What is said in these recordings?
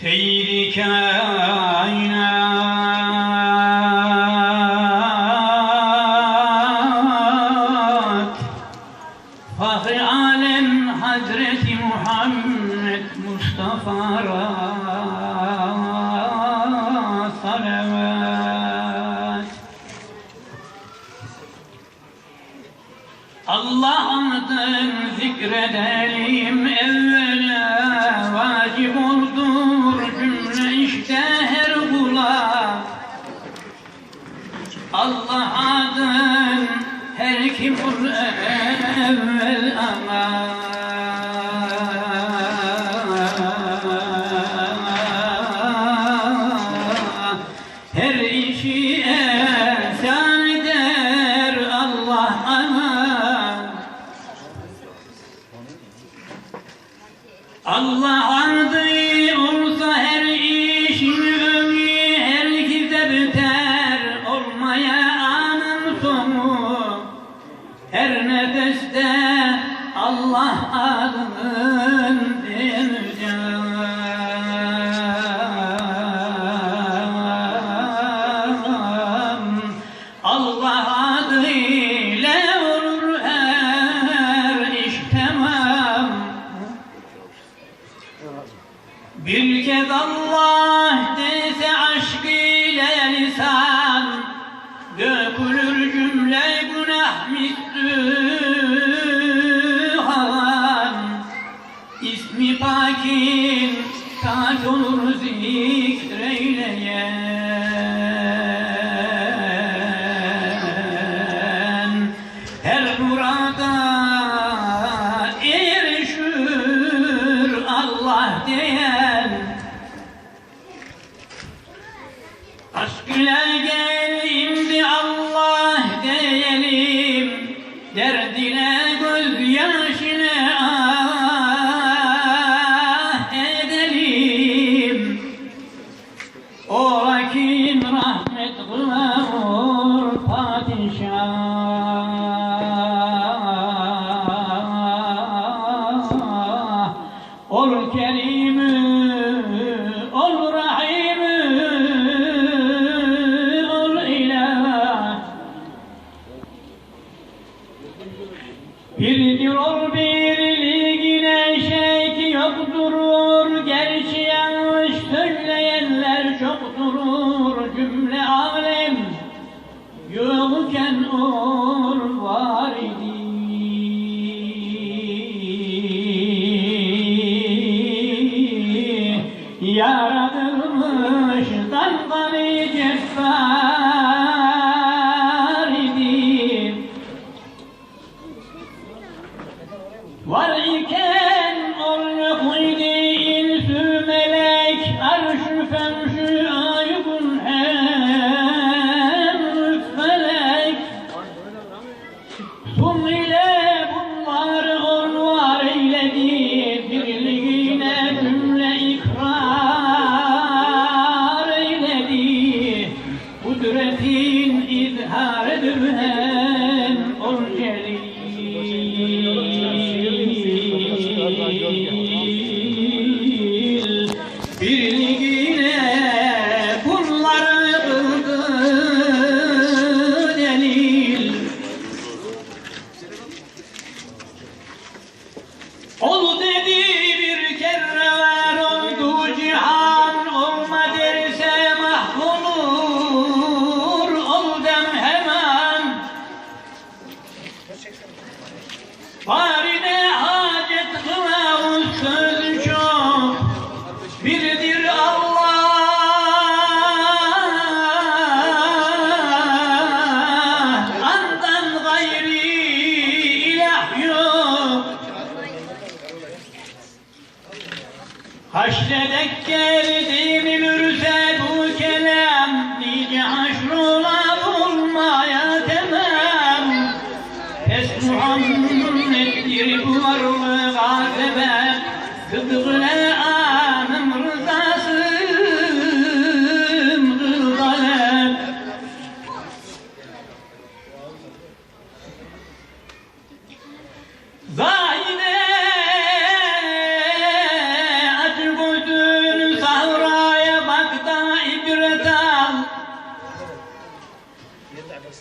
Seyri kainat. Fahri alem Muhammed Mustafa'ra salavat. Allah adını zikredelim evvela vacib olur Allah adın her kim evvel aman Her nefeste Allah adının bir can. there Bir diyor birliği güneşe ki yok durur. Gerçi yanlış söyleyenler çok durur. Cümle alem yokken o kudretin izharedir hem ol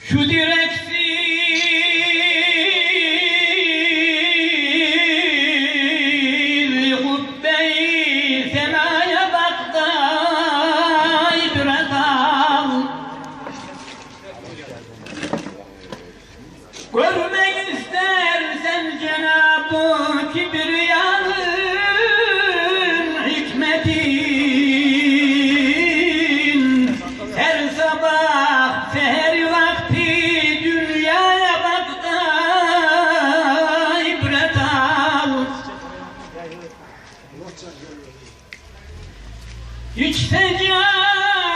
Şu direksiz 家。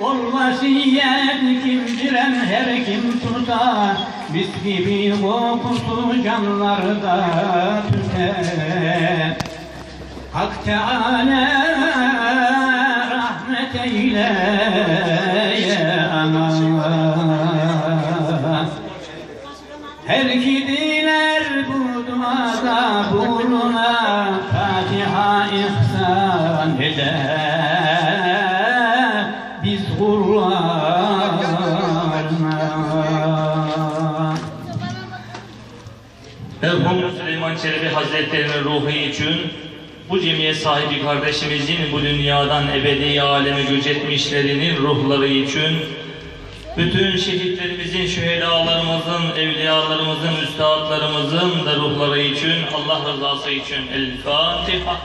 Ol vasiyet kim direm her kim tutar? Mis gibi kokusu canlarda tüter. Hak Teala rahmet eyle Çelebi Hazretleri'nin ruhu için bu cemiyet sahibi kardeşimizin bu dünyadan ebedi aleme göç etmişlerinin ruhları için bütün şehitlerimizin, şühedalarımızın, evliyalarımızın, üstadlarımızın da ruhları için Allah rızası için El Fatiha.